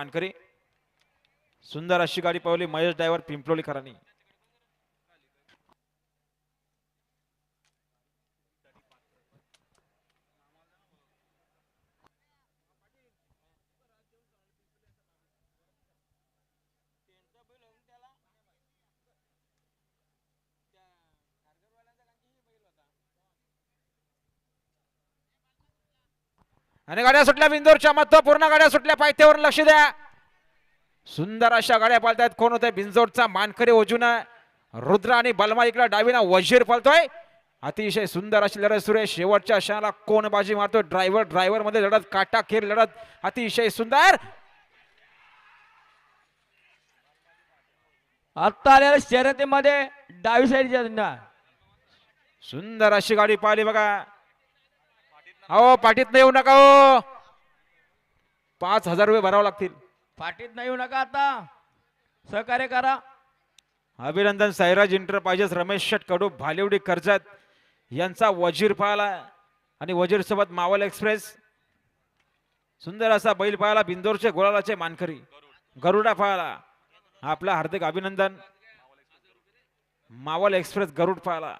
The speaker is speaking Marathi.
मानकरी. सुंदर अशी गाडी पावली महेश ड्रायव्हर पिंपलोलीकरांनी. आणि गाड्या सुटल्या बिंदोरच्या महत्त्वपूर्ण गाड्या सुटल्या पायथ्यावर लक्ष द्या. सुंदर अशा गाड्या पालतायत. कोण होत्या? बिंजोडचा मानकरी ओजून रुद्र आणि बलमा इकडे डावीना वजीर पळतोय अतिशय सुंदर अशी लढत सुरू आहे. शेवटच्या क्षणाला कोण बाजी मारतोय? ड्रायव्हर ड्रायव्हरमध्ये लढत काटा खेर लढत. अतिशय सुंदर. आत्ता आलेल्या शर्यतीमध्ये डावी साईडच्या सुंदर अशी गाडी पाहिली बघा. अहो पाठीत येऊ नका हो पाच हजार रुपये भरावे लागतील. पाठीत नाही येऊ नका आता. सहकार्य करा. अभिनंदन साईराज इंटरप्राइजेस रमेश शेट कडू भालेवडी कर्जत यांचा वजीर पाहिला आणि वजीर सोबत मावल एक्सप्रेस सुंदर असा बैल पाहिला बिंदोरचे गोळालाचे मानकरी. गरुडा पाहिला आपला हार्दिक अभिनंदन. मावल एक्सप्रेस गरुड पाहिला